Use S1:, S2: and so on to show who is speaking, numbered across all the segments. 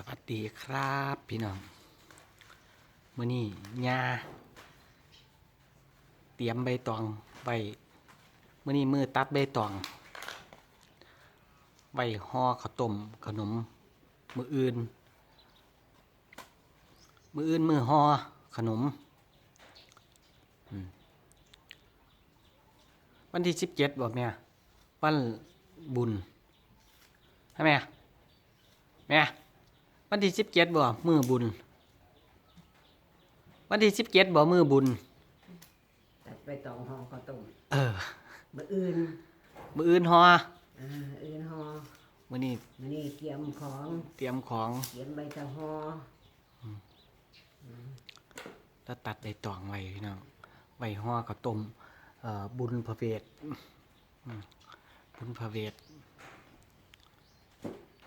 S1: สวัสดีครับพี่น้องมื้อนี้ยาเตรียมใบตองใบมื้อนี้มือตัดใบตองใบห่อข้าวต้มขนม มืออื่น มืออื่นมือห่อขนมอืมวันที่สิบเจ็ดบอกเนี่ยวันบุญใช่ไหมแม่ วันที่สิบเจ็ดบ่มือบุญ วันที่สิบเจ็ดบ่มือบุญ
S2: ตัดไปตองห่อข้าวต้ม
S1: เออ
S2: มื้ออื่น
S1: มืออื่นฮอ
S2: อ่าอื่นห่อ
S1: มื้อนี้
S2: มื้อนี้เตรียมของ
S1: เตรียมของ
S2: เตรียมใบตะห่อ
S1: แล้วตัดใบตองไว้พี่น้องใบห่อข้าวต้มเอ่อบุญพระเวทอืมบุญพระเวท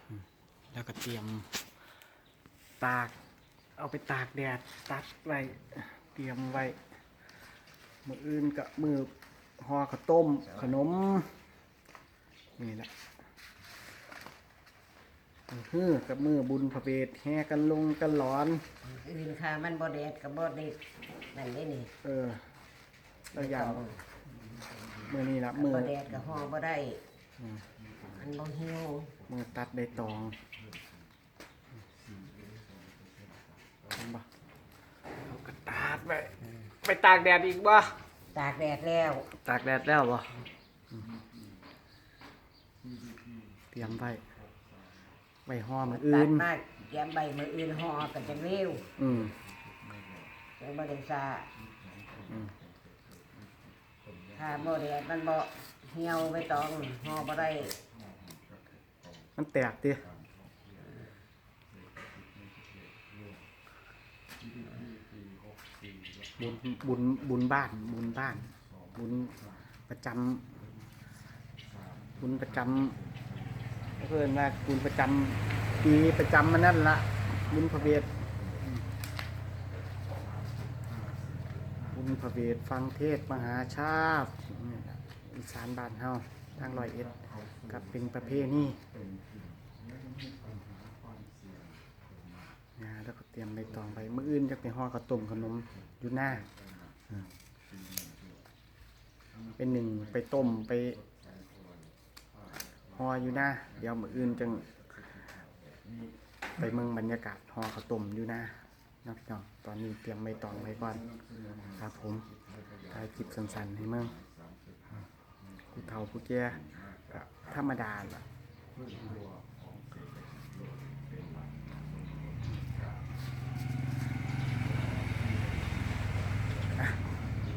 S1: อืมแล้วก็เตรียม ตาก เอาไปตากแดดตัดไว้เตรียมไว้มืออื่นกับมือห่อข้าวต้มขนมนี่แหละมือฮื้อกับมือบุญพระเวทแห่กันลงกันหลอน
S2: อื่นค่ะมันบ่แดดกับบ่ได้นั่นเด้นี่
S1: เออแล้วอย่าง
S2: ตอง
S1: มือนี่ละ
S2: กับ
S1: มือ
S2: บ่แดดกับห่อบ่ได้
S1: อืม
S2: มันบ่หิว
S1: มือตัดใบตองเห็นปะเอากระตากไปไปตากแดดอีกบ่
S2: ตากแดดแล้ว
S1: ตากแดดแล้วบ่เตรียมไว้ไว้ห่อมืออื่
S2: ตั
S1: น
S2: ดมาเตรียมใบมื้ออื่นห่อก็จะเร็ว
S1: อืม
S2: จังบ่ได้ซ่า
S1: อืม
S2: ถ้าบ่แดดมันบ่เหี่ยวใบตองห่อบ่ได้
S1: มันแตกดิ บุญบุญบุญบ้าน บุญบ้าน บุญประจำบุญประจำเพื่อนว่าบุญประจำปีประจำมันนั่นละบุญพระเวทบุญพระเวทฟังเทศมหาชาติอีสานบ้านเฮาทางร้อยเอ็ดกับเป็นประเพณี นะแล้วก็เตรียมใบตองไปมื้ออื่นจะไปห่อข้าวต้มขนมอยู่หน้า เป็นหนึ่งไปต้มไปห่ออยู่หน้า เดี๋ยวมื้ออื่นจังไปเมืองบรรยากาศห่อข้าวต้มอยู่หน้านะพี่น้องตอนนี้เตรียมใบตองไว้ก่อนครับผมถ่ายคลิปสั้นๆให้เมืองผู้เฒ่าผู้แก่ก็ธรรมดาล่ะ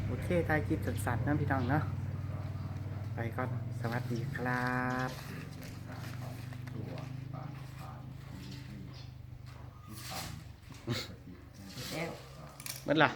S1: โอ เคถ่ายคลิปสั้นๆนะพี่น้องเนาะไปก่อนสวัสดีครับ
S2: แล้ว
S1: เมื่อล่ะ